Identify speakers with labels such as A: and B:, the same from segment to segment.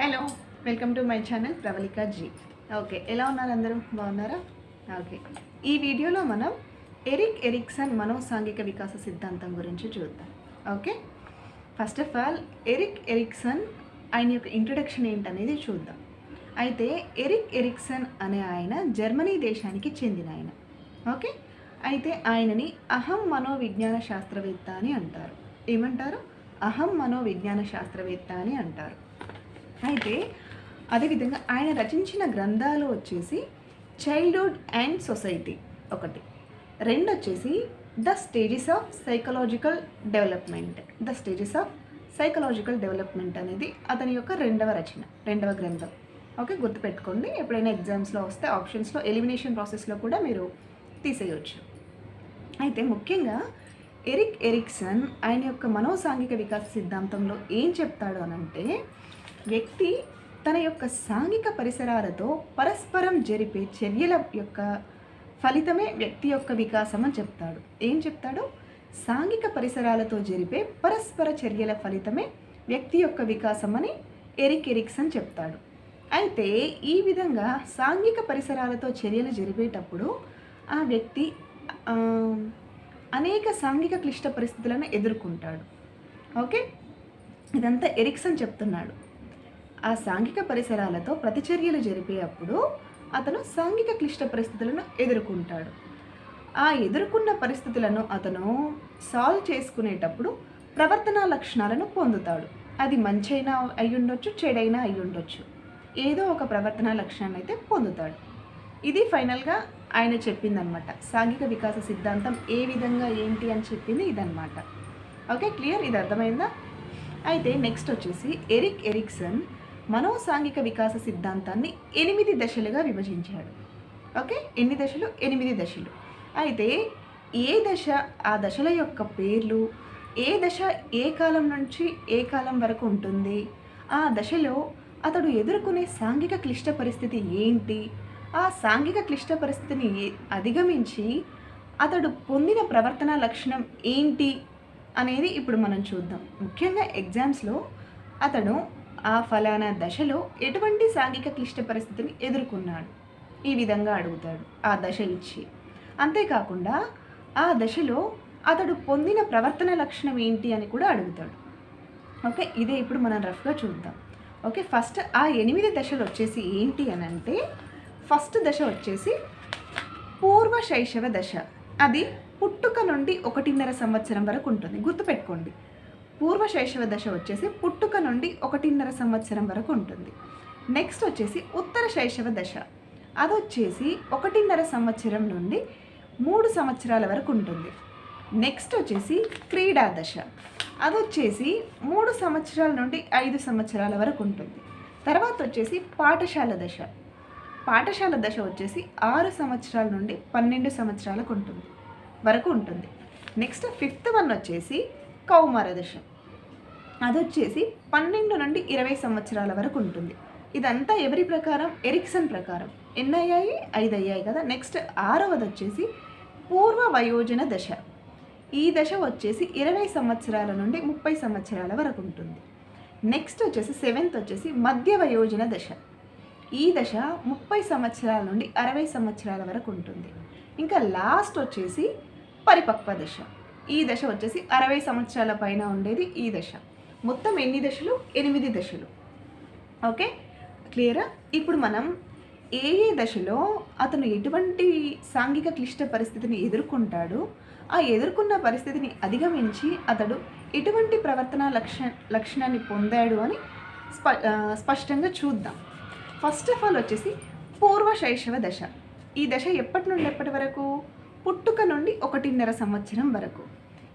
A: Hello welcome to my channel Pravalika ji okay ఎలా ఉన్నారు అందరూ? బాగున్నారా? ఓకే ఈ వీడియోలో మనం ఎరిక్ ఎరిక్సన్ మనోసాంఘిక వికాస సిద్ధాంతం గురించి చూద్దాం. Okay first of all Erik Erikson ఆయన యొక్క ఇంట్రడక్షన్ ఏంటనేది చూద్దాం. అయితే ఎరిక్ ఎరిక్సన్ అనే ఆయన జర్మనీ దేశానికి చెందిన ఆయన. ఓకే అయితే ఆయనని అహం మనోవిజ్ఞాన శాస్త్రవేత్త అని అంటారు. ఏమంటారు? అహం మనోవిజ్ఞాన శాస్త్రవేత్త అని అంటారు. అయితే అదేవిధంగా ఆయన రచించిన గ్రంథాలు వచ్చేసి చైల్డ్హుడ్ అండ్ సొసైటీ ఒకటి. రెండు వచ్చేసి the stages of psychological development the stages of psychological development అనేది అతని యొక్క రెండవ రచన రెండవ గ్రంథం. ఓకే గుర్తుపెట్టుకోండి. ఎప్పుడైనా ఎగ్జామ్స్లో వస్తే ఆప్షన్స్లో ఎలిమినేషన్ ప్రాసెస్లో కూడా మీరు తీసేయవచ్చు అయితే ముఖ్యంగా ఎరిక్ ఎరిక్సన్ ఆయన యొక్క మనోసాంఘిక వికాస సిద్ధాంతంలో ఏం చెప్తాడు అనంటే వ్యక్తి తన యొక్క సాంఘిక పరిసరాలతో పరస్పరం జరిపే చర్యల యొక్క ఫలితమే వ్యక్తి యొక్క వికాసం అని చెప్తాడు. ఏం చెప్తాడు? సాంఘిక పరిసరాలతో జరిపే పరస్పర చర్యల ఫలితమే వ్యక్తి యొక్క వికాసం అని ఎరిక్ ఎరిక్సన్ చెప్తాడు. అయితే ఈ విధంగా సాంఘిక పరిసరాలతో చర్యలు జరిపేటప్పుడు ఆ వ్యక్తి అనేక సాంఘిక క్లిష్ట పరిస్థితులను ఎదుర్కొంటాడు. ఓకే? ఇదంతా ఎరిక్సన్ చెప్తున్నాడు. ఆ సాంఘిక పరిసరాలతో ప్రతిచర్యలు జరిపేటప్పుడు అతను సాంఘిక క్లిష్ట పరిస్థితులను ఎదుర్కొంటాడు. ఆ ఎదుర్కొన్న పరిస్థితులను అతను సాల్వ్ చేసుకునేటప్పుడు ప్రవర్తనా లక్షణాలను పొందుతాడు. అది మంచైనా అయ్యుండొచ్చు చెడైనా అయ్యుండొచ్చు. ఏదో ఒక ప్రవర్తనా లక్షణాన్ని అయితే పొందుతాడు. ఇది ఫైనల్గా ఆయన చెప్పిందనమాట. సాంఘిక వికాస సిద్ధాంతం ఏ విధంగా ఏంటి అని చెప్పింది ఇదనమాట. Okay clear? ఇది అర్థమైందా? అయితే నెక్స్ట్ వచ్చేసి ఎరిక్ ఎరిక్సన్ మనోసాంఘిక వికాస సిద్ధాంతాన్ని ఎనిమిది దశలుగా విభజించాడు. ఓకే? ఎన్ని దశలు? ఎనిమిది దశలు. అయితే ఏ దశ ఆ దశల యొక్క పేర్లు ఏ దశ ఏ కాలం నుంచి ఏ కాలం వరకు ఉంటుంది? ఆ దశలో అతడు ఎదుర్కొనే సాంఘిక క్లిష్ట పరిస్థితి ఏంటి? ఆ సాంఘిక క్లిష్ట పరిస్థితిని అధిగమించి అతడు పొందిన ప్రవర్తన లక్షణం ఏంటి అనేది ఇప్పుడు మనం చూద్దాం. ముఖ్యంగా ఎగ్జామ్స్లో అతడు ఆ ఫలానా దశలో ఎటువంటి సాంఘిక క్లిష్ట పరిస్థితిని ఎదుర్కొన్నాడు? ఈ విధంగా అడుగుతాడు ఆ దశ ఇచ్చి. అంతేకాకుండా ఆ దశలో అతడు పొందిన ప్రవర్తన లక్షణం ఏంటి అని కూడా అడుగుతాడు. ఓకే ఇదే ఇప్పుడు మనం రఫ్గా చూద్దాం. ఓకే ఫస్ట్ ఆ ఎనిమిది దశలు వచ్చేసి ఏంటి అని అంటే ఫస్ట్ దశ వచ్చేసి పూర్వ శైశవ దశ. అది పుట్టుక నుండి ఒకటిన్నర సంవత్సరం వరకు ఉంటుంది. గుర్తుపెట్టుకోండి. పూర్వ శైశవ దశ వచ్చేసి పుట్టుక నుండి ఒకటిన్నర సంవత్సరం వరకు ఉంటుంది. నెక్స్ట్ వచ్చేసి ఉత్తర శైశవ దశ. అది వచ్చేసి ఒకటిన్నర సంవత్సరం నుండి మూడు సంవత్సరాల వరకు ఉంటుంది. నెక్స్ట్ వచ్చేసి క్రీడా దశ. అది వచ్చేసి మూడు సంవత్సరాల నుండి ఐదు సంవత్సరాల వరకు ఉంటుంది. తర్వాత వచ్చేసి పాఠశాల దశ. పాఠశాల దశ వచ్చేసి ఆరు సంవత్సరాల నుండి పన్నెండు సంవత్సరాలకు ఉంటుంది. వరకు ఉంటుంది. నెక్స్ట్ ఫిఫ్త్ వన్ వచ్చేసి కౌమార దశ అది వచ్చేసి పన్నెండు నుండి ఇరవై సంవత్సరాల వరకు ఉంటుంది. ఇదంతా ఎవరి ప్రకారం? ఎరిక్సన్ ప్రకారం. ఎన్ని అయ్యాయి ఐదు అయ్యాయి కదా. నెక్స్ట్ ఆరవది వచ్చేసి పూర్వ వయోజన దశ. ఈ దశ వచ్చేసి ఇరవై సంవత్సరాల నుండి ముప్పై సంవత్సరాల వరకు ఉంటుంది. నెక్స్ట్ వచ్చేసి సెవెంత్ వచ్చేసి మధ్య వయోజన దశ. ఈ దశ ముప్పై సంవత్సరాల నుండి అరవై సంవత్సరాల వరకు ఉంటుంది. ఇంకా లాస్ట్ వచ్చేసి పరిపక్వ దశ. ఈ దశ వచ్చేసి అరవై సంవత్సరాల పైన ఉండేది ఈ దశ. మొత్తం ఎన్ని దశలు? ఎనిమిది దశలు. ఓకే? క్లియరా? ఇప్పుడు మనం ఏ ఏ దశలో అతను ఎటువంటి సాంఘిక క్లిష్ట పరిస్థితిని ఎదుర్కొంటాడు ఆ ఎదుర్కొన్న పరిస్థితిని అధిగమించి అతడు ఎటువంటి ప్రవర్తన లక్ష లక్షణాన్ని పొందాడు అని స్ప స్పష్టంగా చూద్దాం. ఫస్ట్ ఆఫ్ ఆల్ వచ్చేసి పూర్వ శైశవ దశ. ఈ దశ ఎప్పటి నుండి ఎప్పటి వరకు? పుట్టుక నుండి ఒకటిన్నర సంవత్సరం వరకు.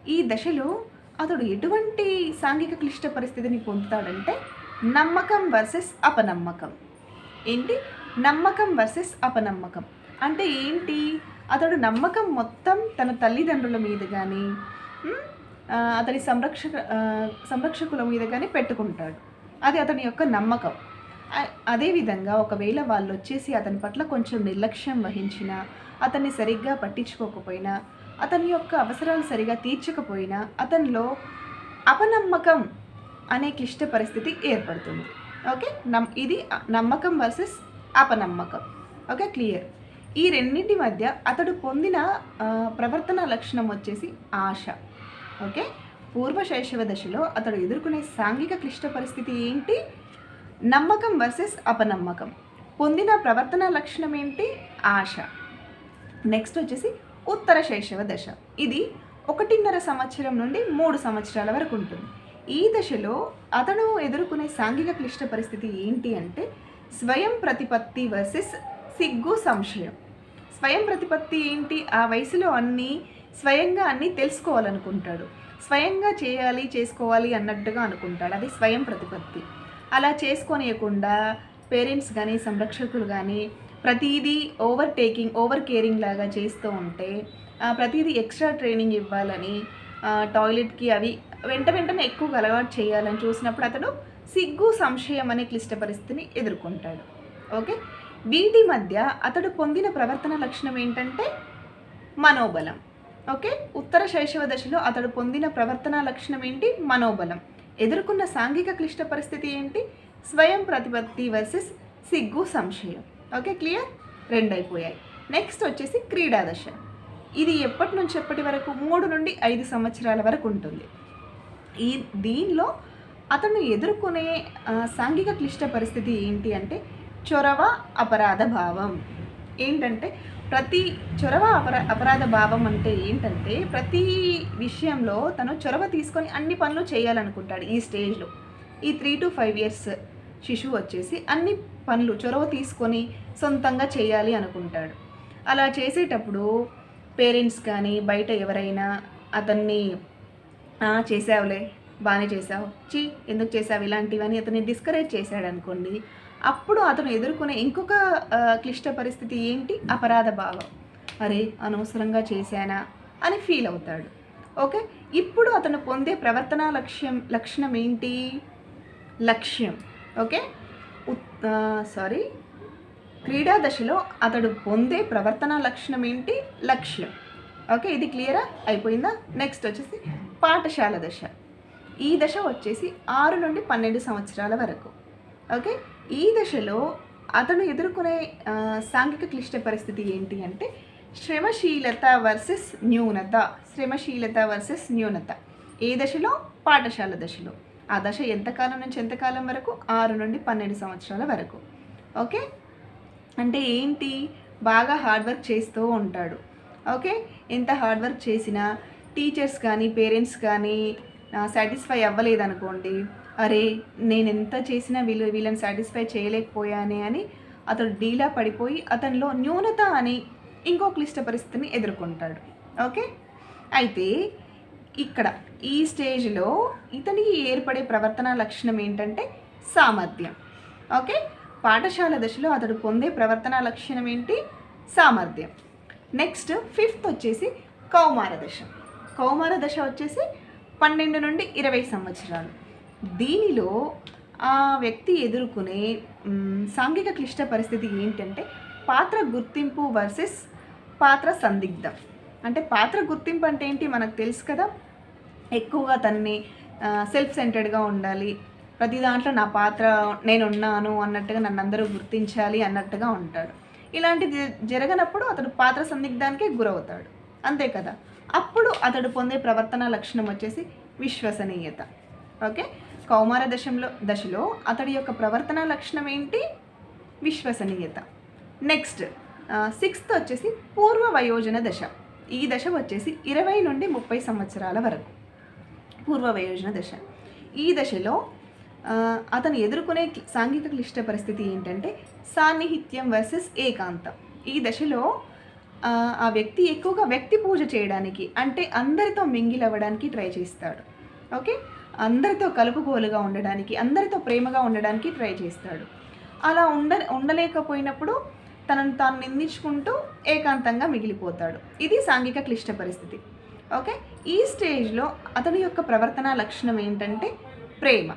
A: ఈ దశలో అతడు ఎటువంటి సాంఘిక క్లిష్ట పరిస్థితిని పొందుతాడంటే నమ్మకం వర్సెస్ అపనమ్మకం. ఏంటి? నమ్మకం వర్సెస్ అపనమ్మకం. అంటే ఏంటి? అతడు నమ్మకం మొత్తం తన తల్లిదండ్రుల మీద కానీ అతని సంరక్షక సంరక్షకుల మీద కానీ పెట్టుకుంటాడు. అది అతని యొక్క నమ్మకం. అదేవిధంగా ఒకవేళ వాళ్ళు వచ్చేసి అతని పట్ల కొంచెం నిర్లక్ష్యం వహించినా అతన్ని సరిగ్గా పట్టించుకోకపోయినా అతని యొక్క అవసరాలు సరిగా తీర్చకపోయినా అతనిలో అపనమ్మకం అనే క్లిష్ట పరిస్థితి ఏర్పడుతుంది. ఓకే? నమ్ ఇది నమ్మకం వర్సెస్ అపనమ్మకం. ఓకే? క్లియర్. ఈ రెండింటి మధ్య అతడు పొందిన ప్రవర్తన లక్షణం వచ్చేసి ఆశ. ఓకే? పూర్వ శైశవ దశలో అతడు ఎదుర్కొనే సాంఘిక క్లిష్ట పరిస్థితి ఏంటి? నమ్మకం వర్సెస్ అపనమ్మకం. పొందిన ప్రవర్తన లక్షణం ఏంటి? ఆశ. నెక్స్ట్ వచ్చేసి ఉత్తర శైశవ దశ. ఇది ఒకటిన్నర సంవత్సరం నుండి మూడు సంవత్సరాల వరకు ఉంటుంది. ఈ దశలో అతను ఎదుర్కొనే సాంఘిక క్లిష్ట పరిస్థితి ఏంటి అంటే స్వయం ప్రతిపత్తి వర్సెస్ సిగ్గు సంశయం. స్వయం ప్రతిపత్తి ఏంటి? ఆ వయసులో అన్నీ స్వయంగా అన్నీ తెలుసుకోవాలనుకుంటాడు. స్వయంగా చేయాలి చేసుకోవాలి అన్నట్టుగా అనుకుంటాడు. అది స్వయం ప్రతిపత్తి. అలా చేసుకోనియకుండా పేరెంట్స్ కానీ సంరక్షకులు కానీ ప్రతిదీ ఓవర్ టేకింగ్ ఓవర్ కేరింగ్ లాగా చేస్తూ ఉంటే ప్రతిదీ ఎక్స్ట్రా ట్రైనింగ్ ఇవ్వాలని టాయిలెట్కి అవి వెంట వెంటనే ఎక్కువ అలవాటు చేయాలని చూసినప్పుడు అతడు సిగ్గు సంశయం అనే క్లిష్ట పరిస్థితిని ఎదుర్కొంటాడు. ఓకే? వీటి మధ్య అతడు పొందిన ప్రవర్తన లక్షణం ఏంటంటే మనోబలం. ఓకే? ఉత్తర శైశవ దశలో అతడు పొందిన ప్రవర్తన లక్షణం ఏంటి? మనోబలం. ఎదుర్కొన్న సాంఘిక క్లిష్ట పరిస్థితి ఏంటి? స్వయం ప్రతిపత్తి వర్సెస్ సిగ్గు సంశయం. Okay clear? రెండు అయిపోయాయి నెక్స్ట్ వచ్చేసి క్రీడాదశ ఇది ఎప్పటి నుంచి ఎప్పటి వరకు? మూడు నుండి ఐదు సంవత్సరాల వరకు ఉంటుంది. ఈ దీనిలో అతను ఎదుర్కొనే సాంఘిక క్లిష్ట పరిస్థితి ఏంటి అంటే చొరవ అపరాధ భావం. ఏంటంటే ప్రతి చొరవ అపరా అపరాధ భావం అంటే ఏంటంటే ప్రతి విషయంలో తను చొరవ తీసుకొని అన్ని పనులు చేయాలనుకుంటాడు ఈ స్టేజ్లో. ఈ త్రీ టు ఫైవ్ ఇయర్స్ శిశువు వచ్చేసి అన్ని పనులు చొరవ తీసుకొని సొంతంగా చేయాలి అనుకుంటాడు. అలా చేసేటప్పుడు పేరెంట్స్ కానీ బయట ఎవరైనా అతన్ని చేసావులే బాగానే చేసావు చీ ఎందుకు చేసావు ఇలాంటివని అతన్ని డిస్కరేజ్ చేశాడు అనుకోండి అప్పుడు అతను ఎదుర్కొనే ఇంకొక క్లిష్ట పరిస్థితి ఏంటి? అపరాధ భావం. అరే అనవసరంగా చేశానా? అని ఫీల్ అవుతాడు. ఓకే? ఇప్పుడు అతను పొందే ప్రవర్తన లక్ష్యం లక్షణం ఏంటి? లక్ష్యం. ఓకే? సారీ. క్రీడా దశలో అతడు పొందే ప్రవర్తన లక్షణం ఏంటి? లక్ష్యం. ఓకే ఇది క్లియరా? అయిపోయిందా? నెక్స్ట్ వచ్చేసి పాఠశాల దశ. ఈ దశ వచ్చేసి ఆరు నుండి పన్నెండు సంవత్సరాల వరకు. ఓకే? ఈ దశలో అతను ఎదుర్కొనే సాంఘిక క్లిష్ట పరిస్థితి ఏంటి అంటే శ్రమశీలత వర్సెస్ న్యూనత. శ్రమశీలత వర్సెస్ న్యూనత. ఏ దశలో? పాఠశాల దశలో. ఆ దశ ఎంతకాలం నుంచి ఎంతకాలం వరకు? ఆరు నుండి పన్నెండు సంవత్సరాల వరకు. ఓకే? అంటే ఏంటి? బాగా హార్డ్ వర్క్ చేస్తూ ఉంటాడు. ఓకే? ఎంత హార్డ్ వర్క్ చేసినా టీచర్స్ కానీ పేరెంట్స్ కానీ సాటిస్ఫై అవ్వలేదనుకోండి అరే నేను ఎంత చేసినా వీళ్ళు వీళ్ళని సాటిస్ఫై చేయలేకపోయానే అని అతడు డీలా పడిపోయి అతనిలో న్యూనత అని ఇంకో క్లిష్ట పరిస్థితిని ఎదుర్కొంటాడు. ఓకే? అయితే ఇక్కడ ఈ స్టేజ్లో ఇతనికి ఏర్పడే ప్రవర్తన లక్షణం ఏంటంటే సామర్థ్యం. ఓకే? పాఠశాల దశలో అతడు పొందే ప్రవర్తన లక్షణం ఏంటి? సామర్థ్యం. నెక్స్ట్ ఫిఫ్త్ వచ్చేసి కౌమార దశ. కౌమార దశ వచ్చేసి పన్నెండు నుండి ఇరవై సంవత్సరాలు. దీనిలో ఆ వ్యక్తి ఎదుర్కొనే సాంఘిక క్లిష్ట పరిస్థితి ఏంటంటే పాత్ర గుర్తింపు వర్సెస్ పాత్ర సందిగ్ధం. అంటే పాత్ర గుర్తింపు అంటే ఏంటి? మనకు తెలుసు కదా ఎక్కువగా తనని సెల్ఫ్ సెంటర్డ్గా ఉండాలి. ప్రతి దాంట్లో నా పాత్ర నేను ఉన్నాను అన్నట్టుగా నన్ను అందరూ గుర్తించాలి అన్నట్టుగా ఉంటాడు. ఇలాంటిది జరగనప్పుడు అతడు పాత్ర సందిగ్ధానికే గురవుతాడు. అంతే కదా? అప్పుడు అతడు పొందే ప్రవర్తన లక్షణం వచ్చేసి విశ్వసనీయత. ఓకే? కౌమార దశంలో దశలో అతడి యొక్క ప్రవర్తన లక్షణం ఏంటి? విశ్వసనీయత. నెక్స్ట్ సిక్స్త్ వచ్చేసి పూర్వ వయోజన దశ. ఈ దశ వచ్చేసి ఇరవై నుండి ముప్పై సంవత్సరాల వరకు. పూర్వ వయోజన దశ. ఈ దశలో అతను ఎదుర్కొనే సాంఘిక క్లిష్ట పరిస్థితి ఏంటంటే సాన్నిహిత్యం వర్సెస్ ఏకాంతం. ఈ దశలో ఆ, ఆ వ్యక్తి ఎక్కువగా వ్యక్తి పూజ చేయడానికి అంటే అందరితో మింగిల్ అవ్వడానికి ట్రై చేస్తాడు. ఓకే? అందరితో కలుపుగోలుగా ఉండడానికి అందరితో ప్రేమగా ఉండడానికి ట్రై చేస్తాడు. అలా ఉండ ఉండలేకపోయినప్పుడు తనను తాను నిందించుకుంటూ ఏకాంతంగా మిగిలిపోతాడు. ఇది సాంఘిక క్లిష్ట పరిస్థితి. ఓకే? ఈ స్టేజ్లో అతని యొక్క ప్రవర్తన లక్షణం ఏంటంటే ప్రేమ.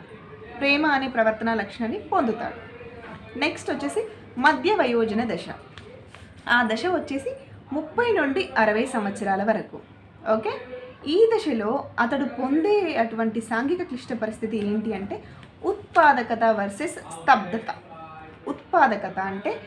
A: ప్రేమ అనే ప్రవర్తన లక్షణాన్ని పొందుతాడు. నెక్స్ట్ వచ్చేసి మధ్య వయోజన దశ. ఆ దశ వచ్చేసి ముప్పై నుండి అరవై సంవత్సరాల వరకు. ఓకే? ఈ దశలో అతడు పొందే అటువంటి సాంఘిక క్లిష్ట పరిస్థితి ఏంటి అంటే ఉత్పాదకత వర్సెస్ స్తబ్దత ఉత్పాదకత అంటే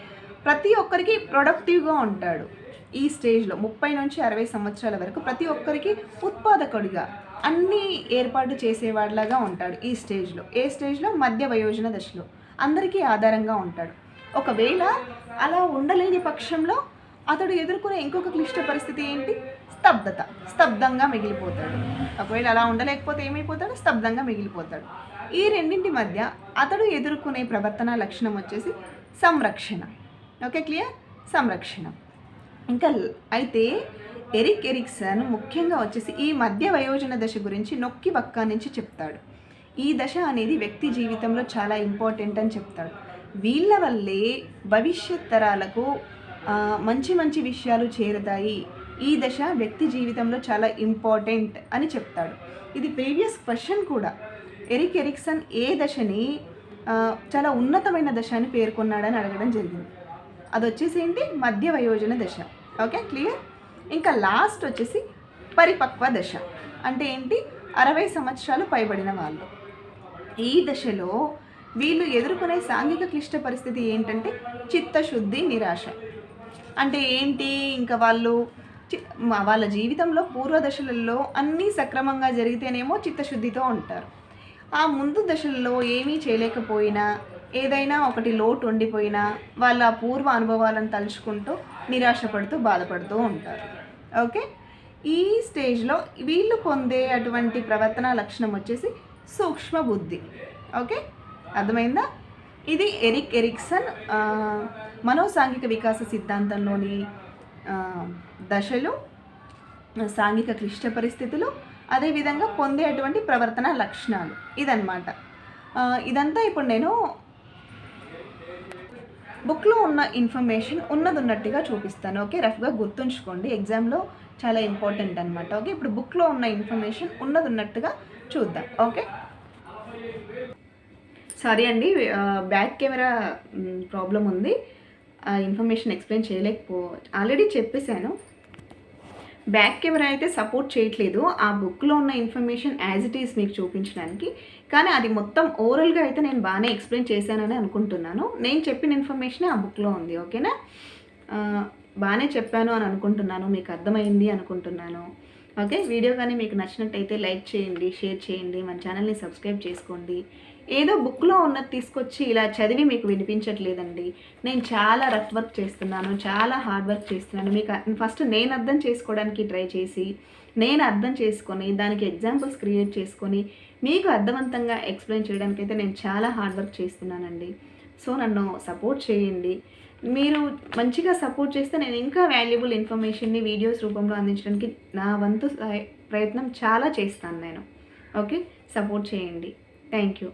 A: ప్రతి ఒక్కరికి ప్రొడక్టివ్గా ఉంటాడు. ఈ స్టేజ్లో ముప్పై నుంచి అరవై సంవత్సరాల వరకు ప్రతి ఒక్కరికి ఉత్పాదకుడిగా అన్నీ ఏర్పాటు చేసేవాడిలాగా ఉంటాడు ఈ స్టేజ్లో. ఏ స్టేజ్లో? మధ్య వయోజన దశలో. అందరికీ ఆధారంగా ఉంటాడు. ఒకవేళ అలా ఉండలేని పక్షంలో అతడు ఎదుర్కొనే ఇంకొక క్లిష్ట పరిస్థితి ఏంటి? స్తబ్దత. స్తబ్దంగా మిగిలిపోతాడు. ఒకవేళ అలా ఉండలేకపోతే ఏమైపోతాడు? స్తబ్దంగా మిగిలిపోతాడు. ఈ రెండింటి మధ్య అతడు ఎదుర్కొనే ప్రవర్తన లక్షణం వచ్చేసి సంరక్షణ. Okay clear? సంరక్షణ. ఇంకా అయితే ఎరిక్ ఎరిక్సన్ ముఖ్యంగా వచ్చేసి ఈ మధ్య వయోజన దశ గురించి నొక్కి వక్క నుంచి చెప్తాడు. ఈ దశ అనేది వ్యక్తి జీవితంలో చాలా ఇంపార్టెంట్ అని చెప్తాడు. వీళ్ళ వల్లే భవిష్యత్ తరాలకు మంచి మంచి విషయాలు చేరుతాయి. ఈ దశ వ్యక్తి జీవితంలో చాలా ఇంపార్టెంట్ అని చెప్తాడు. ఇది ప్రీవియస్ క్వశ్చన్ కూడా. ఎరిక్ ఎరిక్సన్ ఏ దశని చాలా ఉన్నతమైన దశ అని పేర్కొన్నాడని అడగడం జరిగింది. అది వచ్చేసి ఏంటి? మధ్య వయోజన దశ. Okay clear? ఇంకా లాస్ట్ వచ్చేసి పరిపక్వ దశ. అంటే ఏంటి? అరవై సంవత్సరాలు పైబడిన వాళ్ళు. ఈ దశలో వీళ్ళు ఎదుర్కొనే సాంఘిక క్లిష్ట పరిస్థితి ఏంటంటే చిత్తశుద్ధి నిరాశ. అంటే ఏంటి? ఇంకా వాళ్ళు చి- వాళ్ళ జీవితంలో పూర్వ దశలలో అన్నీ సక్రమంగా జరిగితేనేమో చిత్తశుద్ధితో ఉంటారు. ఆ ముందు దశల్లో ఏమీ చేయలేకపోయినా ఏదైనా ఒకటి లోటు ఉండిపోయినా వాళ్ళ పూర్వ అనుభవాలను తలుచుకుంటూ నిరాశపడుతూ బాధపడుతూ ఉంటారు. ఓకే? ఈ స్టేజ్లో వీళ్ళు పొందే అటువంటి ప్రవర్తన లక్షణం వచ్చేసి సూక్ష్మ బుద్ధి. ఓకే? అర్థమైందా? ఇది ఎరిక్ ఎరిక్సన్ మనోసాంఘిక వికాస సిద్ధాంతంలోని దశలు సాంఘిక క్లిష్ట పరిస్థితులు అదేవిధంగా పొందే అటువంటి ప్రవర్తన లక్షణాలు. ఇదన్నమాట. ఇదంతా ఇప్పుడు నేను బుక్లో ఉన్న ఇన్ఫర్మేషన్ ఉన్నది ఉన్నట్టుగా చూపిస్తాను. ఓకే? రఫ్గా గుర్తుంచుకోండి. ఎగ్జామ్లో చాలా ఇంపార్టెంట్ అనమాట ఓకే? ఇప్పుడు బుక్లో ఉన్న ఇన్ఫర్మేషన్ ఉన్నది ఉన్నట్టుగా చూద్దాం. ఓకే? సారీ అండి. బ్యాక్ కెమెరా ప్రాబ్లం ఉంది. ఆ ఇన్ఫర్మేషన్ ఎక్స్ప్లెయిన్ చేయలేకపో ఆల్రెడీ చెప్పేశాను. బ్యాక్ కెమెరా అయితే సపోర్ట్ చేయట్లేదు. ఆ బుక్లో ఉన్న ఇన్ఫర్మేషన్ యాజ్ ఇట్ ఈస్ మీకు చూపించడానికి. కానీ అది మొత్తం ఓవరాల్గా అయితే నేను బాగానే ఎక్స్ప్లెయిన్ చేశానని అనుకుంటున్నాను. నేను చెప్పిన ఇన్ఫర్మేషన్ ఆ బుక్లో ఉంది ఓకేనా? బాగానే చెప్పాను అని అనుకుంటున్నాను. మీకు అర్థమైంది అనుకుంటున్నాను. ఓకే? వీడియో కానీ మీకు నచ్చినట్టయితే లైక్ చేయండి షేర్ చేయండి. మన ఛానల్ని సబ్స్క్రైబ్ చేసుకోండి. ఏదో బుక్లో ఉన్నది తీసుకొచ్చి ఇలా చదివి మీకు వినిపించట్లేదండి. నేను చాలా రఫ్ వర్క్ చేస్తున్నాను చాలా హార్డ్ వర్క్ చేస్తున్నాను. మీకు ఫస్ట్ నేను అర్థం చేసుకోవడానికి ట్రై చేసి నేను అర్థం చేసుకొని దానికి ఎగ్జాంపుల్స్ క్రియేట్ చేసుకొని మీకు అర్థవంతంగా ఎక్స్ప్లెయిన్ చేయడానికి అయితే నేను చాలా హార్డ్ వర్క్ చేస్తున్నానండి. సో నన్ను సపోర్ట్ చేయండి. మీరు మంచిగా సపోర్ట్ చేస్తే నేను ఇంకా వాల్యుబుల్ ఇన్ఫర్మేషన్ని వీడియోస్ రూపంలో అందించడానికి నా వంతు ప్రయత్నం చాలా చేస్తాను నేను. ఓకే సపోర్ట్ చేయండి. Thank you